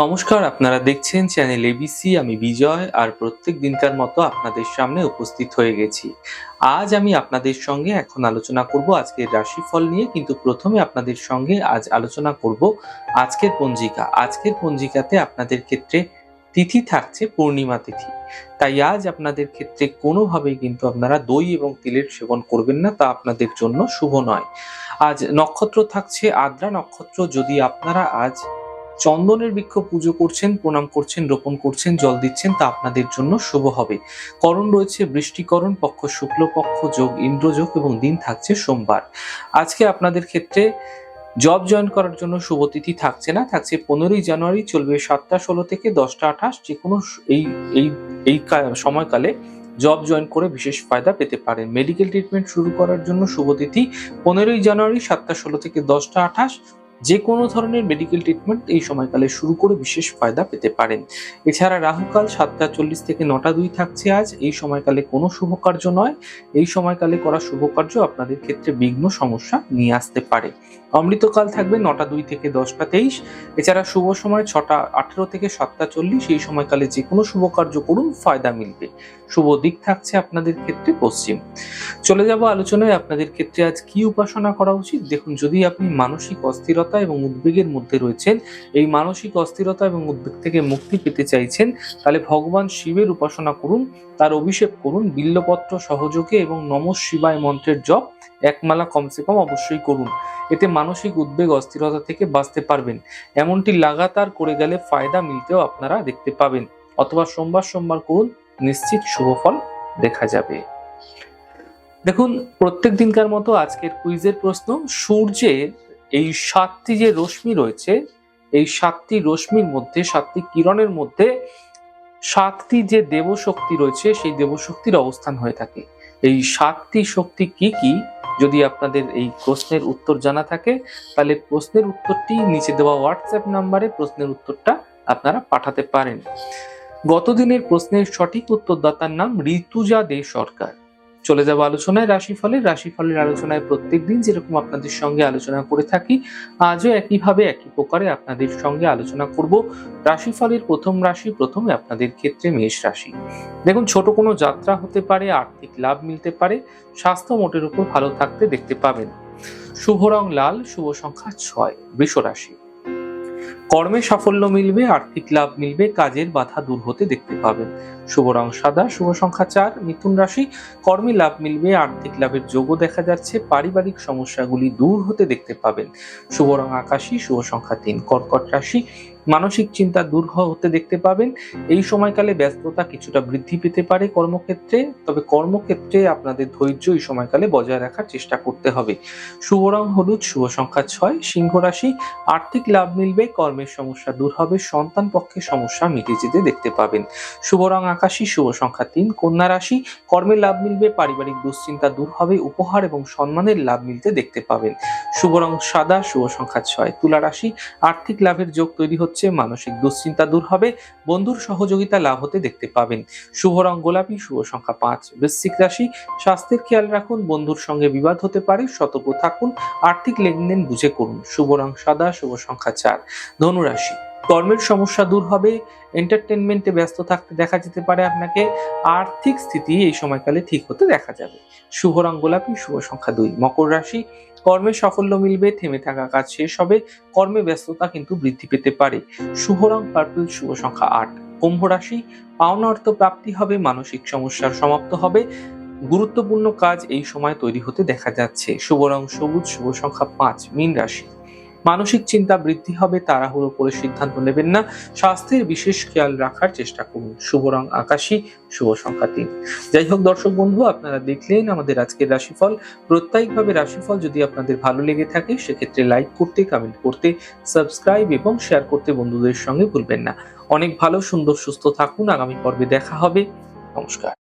নমস্কার, আপনারা দেখছেন চ্যানেল এবিসি আমি বিজয়, আর প্রত্যেক দিনকার মতো আপনাদের সামনে উপস্থিত হয়ে গেছি। আজ আমি আপনাদের সঙ্গে এখন আলোচনা করব আজকের রাশিফল নিয়ে, কিন্তু প্রথমে আপনাদের সঙ্গে আজ আলোচনা করব আজকের পঞ্জিকা। আজকের পঞ্জিকাতে আপনাদের ক্ষেত্রে তিথি থাকছে পূর্ণিমা তিথি। তাই আজ আপনাদের ক্ষেত্রে কোনোভাবেই কিন্তু আপনারা দই এবং তিলের সেবন করবেন না, তা আপনাদের জন্য শুভ নয়। আজ নক্ষত্র থাকছে, আদ্রা নক্ষত্র, যদি আপনারা আজ চন্দনের বৃক্ষ পুজো করছেন, প্রণাম করছেন, রোপণ করছেন, জল দিচ্ছেন, তা আপনাদের জন্য শুভ হবে। করণ রয়েছে বৃষ্টিকরণ, পক্ষ শুক্লপক্ষ যোগ ইন্দ্রযোগ এবং দিন থাকছে সোমবার। আজকে আপনাদের ক্ষেত্রে জব জয়েন করার জন্য শুভ তিথি থাকছে না, থাকছে পনেরোই জানুয়ারি, চলবে সাতটা ষোলো থেকে দশটা আঠাশ যে কোনো এই এই এই সময়কালে জব জয়েন করে বিশেষ ফায়দা পেতে পারেন। মেডিকেল ট্রিটমেন্ট শুরু করার জন্য শুভ তিথি পনেরোই জানুয়ারি, সাতটা ষোলো থেকে দশটা আঠাশ যে কোনো ধরনের মেডিকেল ট্রিটমেন্ট এই সময়কালে শুরু করে বিশেষ ফায়দা পেতে পারেন। এছাড়া রাহুকাল সাতটা চল্লিশ থেকে নটা দুই থাকছে আজ। এই সময়কালে কোনো শুভ কার্য নয়। এই সময়কালে করা শুভ কার্য আপনাদের ক্ষেত্রে বিঘ্ন সমস্যা নিয়ে আসতে পারে। অমৃতকাল থাকবে নটা দুই থেকে দশটা তেইশ। এছাড়া শুভ সময় ছটা আঠেরো থেকে সাতটা চল্লিশ। এই সময়কালে যে কোনো শুভ কার্য করুন, ফায়দা মিলবে। শুভ দিক থাকছে আপনাদের ক্ষেত্রে পশ্চিম। চলে যাব আলোচনায়। আপনাদের ক্ষেত্রে আজ কি উপাসনা করা উচিত? দেখুন, যদি আপনি মানসিক অস্থিরতা এবং উদ্বেগের মধ্যে রয়েছেন। এই মানসিক অস্থিরতা এবং উদ্বেগ থেকে মুক্তি পেতে চাইছেন। তাহলে ভগবান শিবের উপাসনা করুন, তার অভিষেক করুন, বিল্লপত্র সহযোগে এবং নম শিবায় মন্ত্রের জপ একমালা কমসে কম অবশ্যই করুন। এতে মানসিক উদ্বেগ অস্থিরতা থেকে বাঁচতে পারবেন। এমনটি লাগাতার করে গেলে ফায়দা মিলতেও আপনারা দেখতে পাবেন। অথবা সোমবার সোমবার করুন, নিশ্চিত শুভ ফল দেখা যাবে। দেখুন, প্রত্যেক দিনকার মতো আজকের কুইজের প্রশ্ন, সূর্যের এই সাতটি যে রশ্মি রয়েছে, এই সাতটি রশ্মির মধ্যে, সাতটি কিরণের মধ্যে সাতটি যে দেবশক্তি রয়েছে, সেই দেবশক্তির অবস্থান হয়ে থাকে। এই সাতটি শক্তি কি কি? যদি আপনাদের এই প্রশ্নের উত্তর জানা থাকে, তাহলে প্রশ্নের উত্তরটি নিচে দেওয়া হোয়াটসঅ্যাপ নাম্বারে প্রশ্নের উত্তরটা আপনারা পাঠাতে পারেন। গতদিনের প্রশ্নের সঠিক উত্তরদাতার নাম ঋতুজা দে সরকার। চলে যাব আলোচনায় রাশিফলের। রাশিফলের আলোচনায় প্রত্যেকদিন যেরকম আপনাদের সঙ্গে আলোচনা করে থাকি, আজও একইভাবে একই প্রকারে আপনাদের সঙ্গে আলোচনা করব। রাশিফলের প্রথম রাশি প্রথমে আপনাদের ক্ষেত্রে মেষ রাশি। দেখুন, ছোট কোনো যাত্রা হতে পারে, আর্থিক লাভ মিলতে পারে, স্বাস্থ্য মোটের উপর ভালো থাকতে দেখতে পাবেন। শুভ রং লাল, শুভ সংখ্যা ছয়, বৃষ রাশি। কর্মে সাফল্য মিলবে, আর্থিক লাভ মিলবে, কাজের বাধা দূর হতে দেখতে পাবেন শুভ রং সাদা, শুভ সংখ্যা চার, মিথুন রাশি, কর্মে লাভ মিলবে, আর্থিক লাভের যোগও দেখা যাচ্ছে, পারিবারিক সমস্যাগুলি দূর হতে দেখতে পাবেন। শুভ রং আকাশী, শুভ সংখ্যা তিন, কর্কট রাশি মানসিক চিন্তা দূর হতে দেখতে পাবেন। এই সময়কালে ব্যস্ততা কিছুটা বৃদ্ধি পেতে পারে কর্মক্ষেত্রে, তবে কর্মক্ষেত্রে আপনাদের ধৈর্য এই সময়কালে বজায় রাখার চেষ্টা করতে হবে। শুভ রং হলুদ, শুভ সংখ্যা ছয়, সিংহ রাশি, আর্থিক লাভ মিলবে, কর্মের সমস্যা দূর হবে, সন্তান পক্ষে সমস্যা মিটে যেতে দেখতে পাবেন। শুভ রং আকাশী, শুভ সংখ্যা তিন, কন্যা রাশি, কর্মে লাভ মিলবে, পারিবারিক দুশ্চিন্তা দূর হবে, উপহার এবং সম্মানের লাভ মিলতে দেখতে পাবেন। শুভ রং সাদা, শুভ সংখ্যা ছয়। তুলা রাশি, আর্থিক লাভের যোগ তৈরি হচ্ছে, মানসিক দুশ্চিন্তা দূর হবে, বন্ধুর সহযোগিতা লাভ হতে দেখতে পাবেন। শুভ রং গোলাপি, শুভ সংখ্যা পাঁচ। বৃশ্চিক রাশি, স্বাস্থ্যের খেয়াল রাখুন, বন্ধুর সঙ্গে বিবাদ হতে পারে, সতর্ক থাকুন, আর্থিক লেনদেন বুঝে করুন। শুভ রং সাদা, শুভ সংখ্যা চার। ধনুরাশি কর্মের সমস্যা দূর হবে এন্টারটেনমেন্টে ব্যস্ত থাকতে দেখা যেতে পারে আপনাকে, আর্থিক স্থিতি এই সময়কালে ঠিক হতে দেখা যাবে। শুভ রং গোলাপি, শুভ সংখ্যা দুই। মকর রাশি, কর্মে সাফল্য মিলবে, থেমে থাকা কাজ শেষ হবে, কর্মে ব্যস্ততা কিন্তু বৃদ্ধি পেতে পারে। শুভ রং পার্পল শুভ সংখ্যা আট। কুম্ভ রাশি, পাওনা অর্থ প্রাপ্তি হবে, মানসিক সমস্যার সমাপ্ত হবে, গুরুত্বপূর্ণ কাজ এই সময় তৈরি হতে দেখা যাচ্ছে। শুভ রং সবুজ, শুভ সংখ্যা পাঁচ। মীন রাশি মানসিক চিন্তা বৃদ্ধি হবে, তাড়াহুড়ো করে সিদ্ধান্ত নেবেন না। স্বাস্থ্যের বিশেষ খেয়াল রাখার চেষ্টা করুন। শুভ রং আকাশী, শুভ সংখ্যা তিন। যাই হোক দর্শক বন্ধু, আপনারা দেখলেন আমাদের আজকের রাশিফল। প্রত্যেকভাবে রাশিফল যদি আপনাদের ভালো লেগে থাকে, সেক্ষেত্রে লাইক করতে কমেন্ট করতে সাবস্ক্রাইব এবং শেয়ার করতে বন্ধুদের সঙ্গে ভুলবেন না। অনেক ভালো, সুন্দর, সুস্থ থাকুন। আগামী পর্বে দেখা হবে। নমস্কার।